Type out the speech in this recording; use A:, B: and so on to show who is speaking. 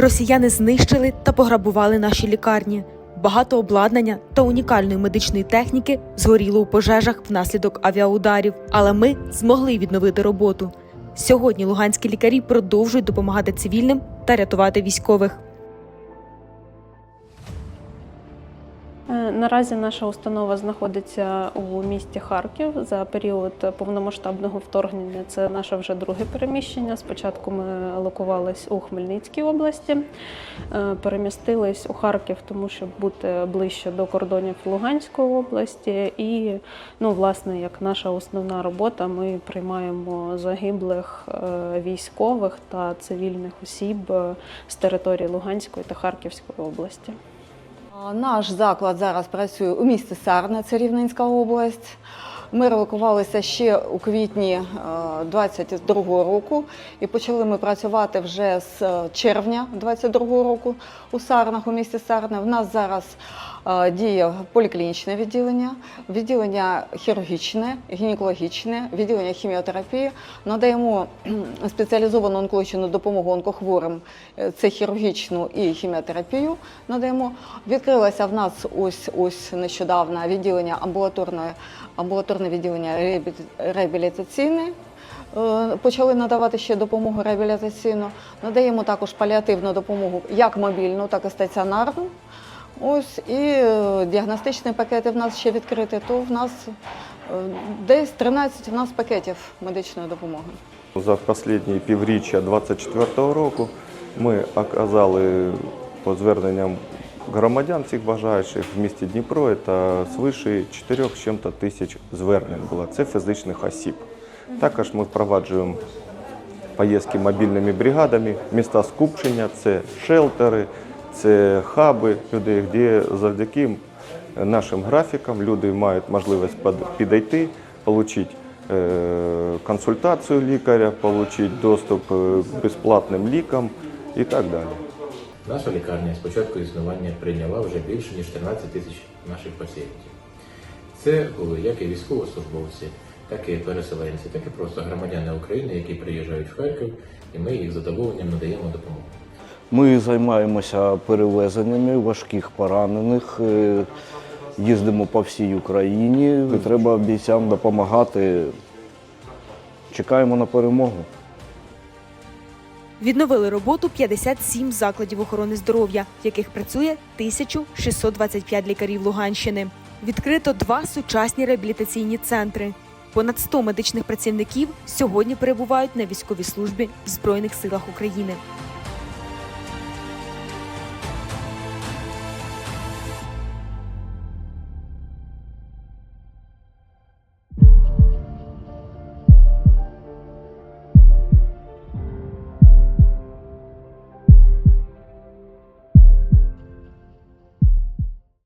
A: Росіяни знищили та пограбували наші лікарні. Багато обладнання та унікальної медичної техніки згоріло у пожежах внаслідок авіаударів, але ми змогли відновити роботу. Сьогодні луганські лікарі продовжують допомагати цивільним та рятувати військових.
B: Наразі наша установа знаходиться у місті Харків. За період повномасштабного вторгнення це наше вже друге переміщення. Спочатку ми локувались у Хмельницькій області, е, перемістились у Харків, тому щоб бути ближче до кордонів Луганської області. І, ну, власне, як наша основна робота, ми приймаємо загиблих е, військових та цивільних осіб е, з території Луганської та Харківської області.
C: Наш заклад зараз працює у місті Сарна, це Рівненська область. Ми релокувалися ще у квітні 22-го року і почали ми працювати вже з е, червня 22-го року у Сарнах, у місті Сарна. В нас зараз е, діє поліклінічне відділення, відділення хірургічне, гінекологічне, відділення хіміотерапії. Надаємо спеціалізовану онкологічну допомогу онкохворим. Е, Це хірургічну і хіміотерапію надаємо. Відкрилося в нас ось ось нещодавно відділення амбулаторної амбулаторне відділення реабілітаційне. Е, Почали надавати ще допомогу реабілітаційну. Надаємо також паліативну допомогу як мобільну, так і стаціонарну. Ось і е, діагностичні пакети в нас ще відкриті, то в нас е, десь 13 в нас пакетів медичної допомоги.
D: За останні півріччя 24-го року ми оказали по зверненням громадян всіх бажаючих в місті Дніпро та свише 4 чим-то тисяч звернень було. Це фізичних осіб. Також ми впроваджуємо поїздки мобільними бригадами, міста скупчення, це шелтери, це хаби людей, де завдяки нашим графікам люди мають можливість підійти, отримати е, консультацію лікаря, отримати доступ е, к безплатним лікам і так далі.
E: Наша лікарня з початку існування прийняла вже більше ніж 13 тисяч наших пацієнтів. Це були як і військовослужбовці, так і переселенці, так і просто громадяни України, які приїжджають в Харків, і ми їх задоволенням надаємо допомогу.
F: Ми займаємося перевезеннями важких поранених, е, їздимо по всій Україні. Треба бійцям допомагати. Чекаємо на перемогу.
A: Відновили роботу 57 закладів охорони здоров'я, в яких працює 1625 лікарів Луганщини. Відкрито два сучасні реабілітаційні центри. Понад 100 медичних працівників сьогодні перебувають на військовій службі в Збройних силах України.